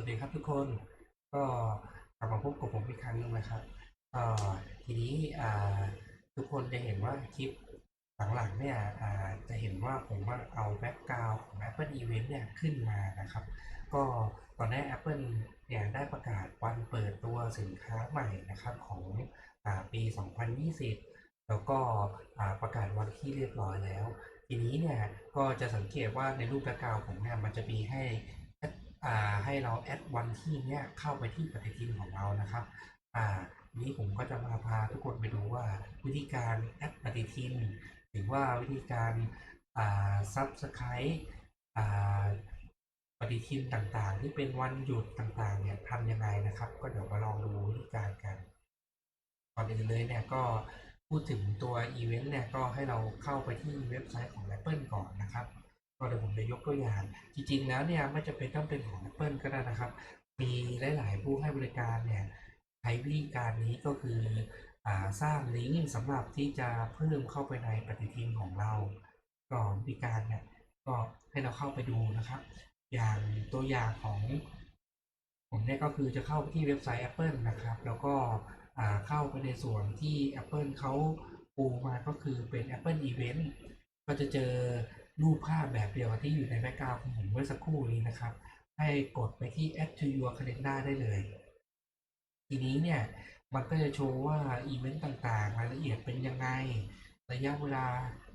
วัสดีครับทุกคนก็กลับมาพบกับผมอีกครั้งหนึงนะครับก็ทีนี้ทุกคนจะเห็นว่าคลิปหลังๆเนี่ยจะเห็นว่าผมว่าเอาแบ็กกราวของ Apple Event เนี่ยขึ้นมานะครับ ก็ตอนนี้ Apple เนี่ยได้ประกาศวันเปิดตัวสินค้าใหม่นะครับของอปี 2020 แล้วก็ประกาศวันที่เรียบร้อยแล้ว ทีนี้เนี่ยก็จะสังเกตว่าในรูปแบ็กกราวผมเนี่ยมันจะมีให้ ให้เราแอดวันที่เนี้ยเข้าไปที่ปฏิทินของเรานะครับอ่านี้ผมก็จะมาพาทุกคนไปดูว่าวิธีการแอดปฏิทิน หรือว่าวิธีการอ่าซับสไครต์อ่าปฏิทินต่างๆ ที่เป็นวันหยุดต่างๆเนี่ยทำยังไงนะครับ ก็เดี๋ยวมาลองดูวิธีการกันก่อนอื่นเลยเนี่ยก็พูดถึงตัวอีเวนต์เนี่ยก็ให้เราเข้าไปที่เว็บไซต์ของ Apple ก่อนนะครับ ก็เดี๋ยวผมจะยกตัวอย่าง จริง ๆ แล้วเนี่ยไม่จำเป็นต้องเป็นของ Apple ก็ได้นะครับ มีหลาย ๆ ผู้ให้บริการเนี่ยใช้วิธีการนี้ก็คืออสร้างลิงก์สำหรับที่จะเพิ่มเข้าไปในปฏิทินของเราก็วิธีการเนี่ยก็ให้เราเข้าไปดูนะครับ อย่างตัวอย่างของผมเนี่ยก็คือจะเข้าไปที่เว็บไซต์ Apple นะครับ แล้วก็เข้าไปในส่วนที่ Apple เขาปูมาก็คือเป็น Apple Event ก็จะเจอ รูปภาพแบบเดียวกับที่อยู่ในแบ็กกราวด์ของผมเมื่อสักครู่นี้นะครับ ให้กดไปที่ Add to your calendar ได้เลย ทีนี้เนี่ยมันก็จะโชว์ว่าอีเวนต์ต่างๆ รายละเอียดเป็นยังไง ระยะเวลา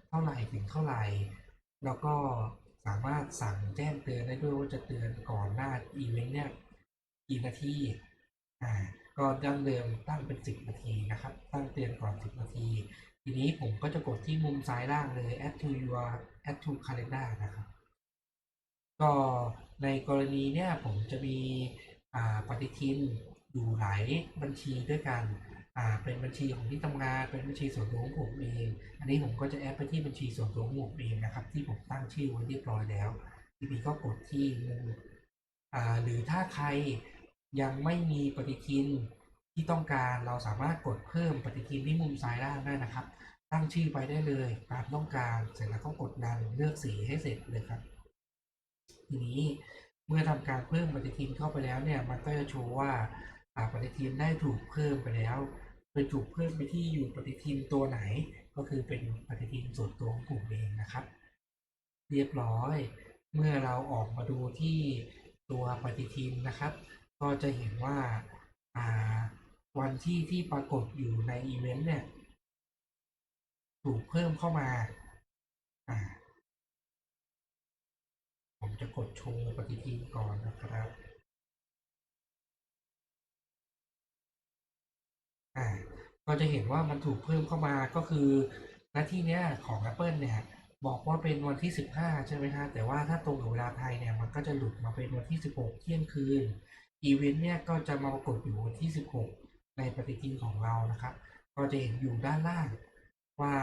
เท่าไหร่ถึงเท่าไหร่ แล้วก็สามารถสั่งแจ้งเตือนได้ด้วยว่าจะเตือนก่อนหน้าอีเวนต์เนี่ยกี่นาทีอ่าก็ดั้งเดิมตั้งเป็น 10 นาทีนะครับ ตั้งเตือนก่อน 10 นาที ทีนี้ผมก็จะกดที่มุมซ้ายล่างเลย add to your add to calendar นะครับ ก็ในกรณีเนี่ยผมจะมีปฏิทินอยู่หลายบัญชีด้วยกัน เป็นบัญชีของที่ทำงาน เป็นบัญชีส่วนตัวของผมเอง อันนี้ผมก็จะแอดไปที่บัญชีส่วนตัวของผมเองนะครับ ที่ผมตั้งชื่อไว้เรียบร้อยแล้ว ทีนี้ก็กดที่มุมหรือถ้าใครยังไม่มีปฏิทิน ที่ต้องการเราสามารถกดเพิ่มปฏิทินที่มุมซ้ายล่างได้นะครับ ตั้งชื่อไปได้เลยตามต้องการเสร็จแล้วก็กดดันเลือกสีให้เสร็จเลยครับ ทีนี้เมื่อทำการเพิ่มปฏิทินเข้าไปแล้วเนี่ย มันก็จะโชว์ว่าปฏิทินได้ถูกเพิ่มไปแล้วไปถูกเพิ่มไปที่อยู่ปฏิทินตัวไหน ก็คือเป็นปฏิทินส่วนตัวของผมเองนะครับ เรียบร้อย เมื่อเราออกมาดูที่ตัวปฏิทินนะครับ ก็จะเห็นว่าอ่า วันที่ที่ปรากฏอยู่ในอีเวนต์เนี่ย ถูกเพิ่มเข้ามา อ่า ผมจะกดโชว์ปฏิทินก่อนนะครับ อ่า ก็จะเห็นว่ามันถูกเพิ่มเข้ามาก็คือหน้าที่เนี้ยของ Apple เนี่ยบอกว่าเป็นวันที่ 15 ใช่ไหมฮะ แต่ว่าถ้าตรงกับเวลาไทยเนี่ย มันก็จะหลุดมาเป็นวันที่ 16 เที่ยงคืน อีเวนต์เนี่ยก็จะมาปรากฏอยู่วันที่ 16 ในปฏิทินของเรานะครับ ก็จะเห็นอยู่ด้านล่างว่า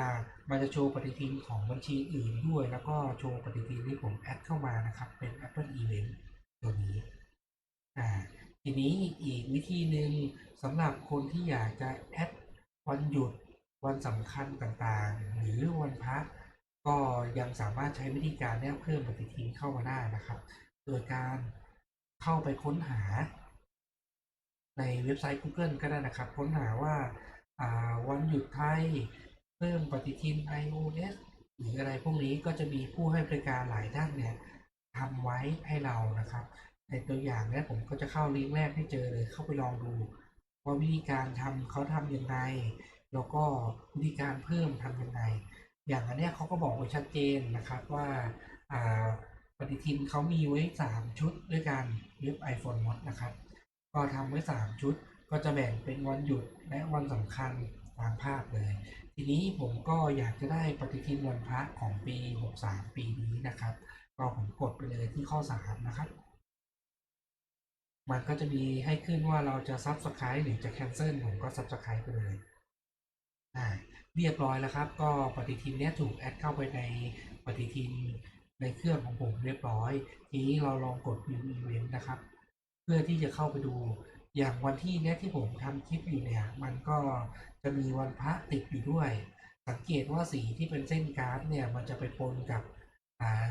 มันจะโชว์ปฏิทินของบัญชีอื่นด้วย แล้วก็โชว์ปฏิทินที่ผมแอดเข้ามานะครับ เป็น Apple Event ตัวนี้อ่าทีนี้อีกวิธีหนึ่งสำหรับคนที่อยากจะแอดวันหยุดวันสำคัญต่างๆ หรือวันพักก็ยังสามารถใช้วิธีการเนี้ยเพิ่มปฏิทินเข้ามาได้นะครับ โดยการเข้าไปค้นหา ในเว็บไซต์ Google ก็ได้นะครับ ค้นหาว่าาวันหยุดไทยเพิ่มปฏิทิน iOS หรืออะไรพวกนี้ก็จะมีผู้ให้บริการหลายท่านเนี่ยทำไว้ให้เรานะครับในตัวอย่างเนี้ยผมก็จะเข้าลิงก์แรกให้เจอเลยเข้าไปลองดูว่าวิธีการทำเขาทำยังไง แล้วก็วิธีการเพิ่มทำยังไง อย่างอันเนี้ยเขาก็บอกไว้ชัดเจนนะครับว่าอ่าปฏิทินเขามีไว้ 3 ชุดด้วยกันเว็บ iPhone มดนะครับ ก็ทำไว้3ชุด ก็จะแบ่งเป็นวันหยุดและวันสำคัญตามภาพเลย ทีนี้ผมก็อยากจะได้ปฏิทินวันพระของปี 63 ปีนี้นะครับ ก็ผมกดไปเลยที่ข้อ 3 นะครับ มันก็จะมีให้ขึ้นว่าเราจะ Subscribe หรือจะ Cancel ผมก็ Subscribe ไปเลยอ่าเรียบร้อยแล้วครับ ก็ปฏิทินนี้ถูกแอดเข้าไปในปฏิทินในเครื่องของผมเรียบร้อย ทีนี้เราลองกด View Event นะครับ เพื่อที่จะเข้าไปดูอย่างวันที่เนี้ยที่ผมทำคลิปอยู่เนี่ย มันก็จะมีวันพระติดอยู่ด้วย สังเกตว่าสีที่เป็นเส้นกราฟเนี่ยมันจะไปปนกับ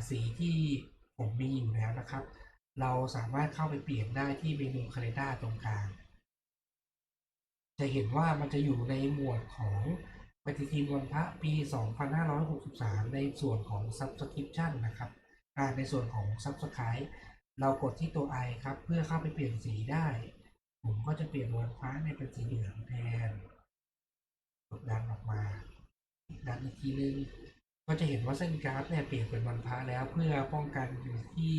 สีที่ผมมีอยู่แล้วนะครับ เราสามารถเข้าไปเปลี่ยนได้ที่เมนู Calendar ตรงกลาง จะเห็นว่ามันจะอยู่ในหมวดของปฏิทินวันพระปี 2563 ในส่วนของ Subscription นะครับในส่วนของ Subscribe เรากดที่ตัว i ครับ เพื่อเข้าไปเปลี่ยนสีได้ ผมก็จะเปลี่ยนวันฟ้าในเป็นสีเหลืองแทนกดดันออกมาดันอีกทีนึงก็จะเห็นว่าเส้นกราฟเนี่ยเปลี่ยนเป็นวันพระแล้วเพื่อป้องกันอยู่ที่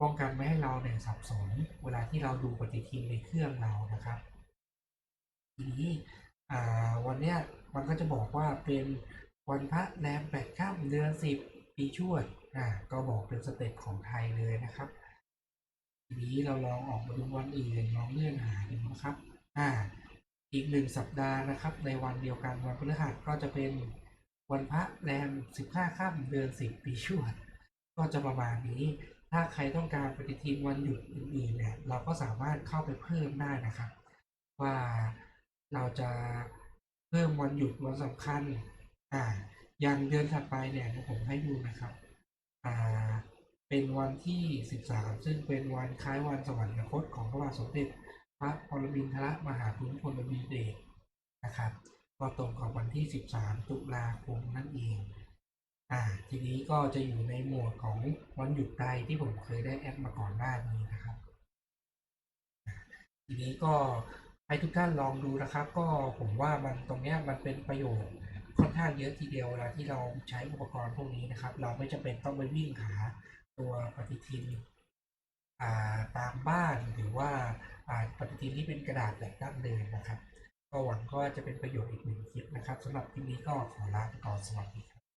ป้องกันไม่ให้เราเนี่ยสับสนเวลาที่เราดูปฏิทินในเครื่องเรานะครับทีนี้อ่าวันเนี้ยมันก็จะบอกว่าเป็นวันพระแรมแปดค่ำเดือนสิบปีชวด อ่าก็บอกเป็นสเต็ปของไทยเลยนะครับทีนี้เราลองออกมาดูวันอื่นลองเลื่อนหาดูนะครับอ่าอีกหนึ่งสัปดาห์นะครับ ในวันเดียวกันวันพฤหัสก็จะเป็นวันพระแรมสิบห้าค่ำเดือนสิบปีชวด ก็จะประมาณนี้ ถ้าใครต้องการปฏิทินวันหยุดอื่นๆเนี่ยเราก็สามารถเข้าไปเพิ่มได้นะครับ ว่าเราจะเพิ่มวันหยุดวันสำคัญอ่าอย่างเดือนถัดไปเนี่ยผมให้ดูนะครับ อ่าเป็นวันที่ 13 ซึ่งเป็นวันคล้ายวันสวรรคตของพระบาทสมเด็จพระปรมินทรมหาภูมิพลอดุลยเดชนะครับก็ตรงกับวันที่ 13 ตุลาคมนั่นเองอ่าทีนี้ก็จะอยู่ในหมวดของวันหยุดใดที่ผมเคยได้แอดมาก่อนหน้านี้นะครับ ทีนี้ก็ให้ทุกท่านลองดูนะครับ ก็ผมว่ามันตรงเนี้ยมันเป็นประโยชน์ ค่อนข้างเยอะทีเดียวเวลาที่เราใช้อุปกรณ์พวกนี้นะครับ เราไม่จำเป็นต้องไปวิ่งหาตัวปฏิทินอ่าตามบ้านหรือว่าอ่าปฏิทินที่เป็นกระดาษแบบดั้งเดิมนะครับ ก็หวังว่าจะเป็นประโยชน์อีกหนึ่งคลิปนะครับสำหรับคลิปนี้ก็ขอลาไปก่อนสวัสดีครับ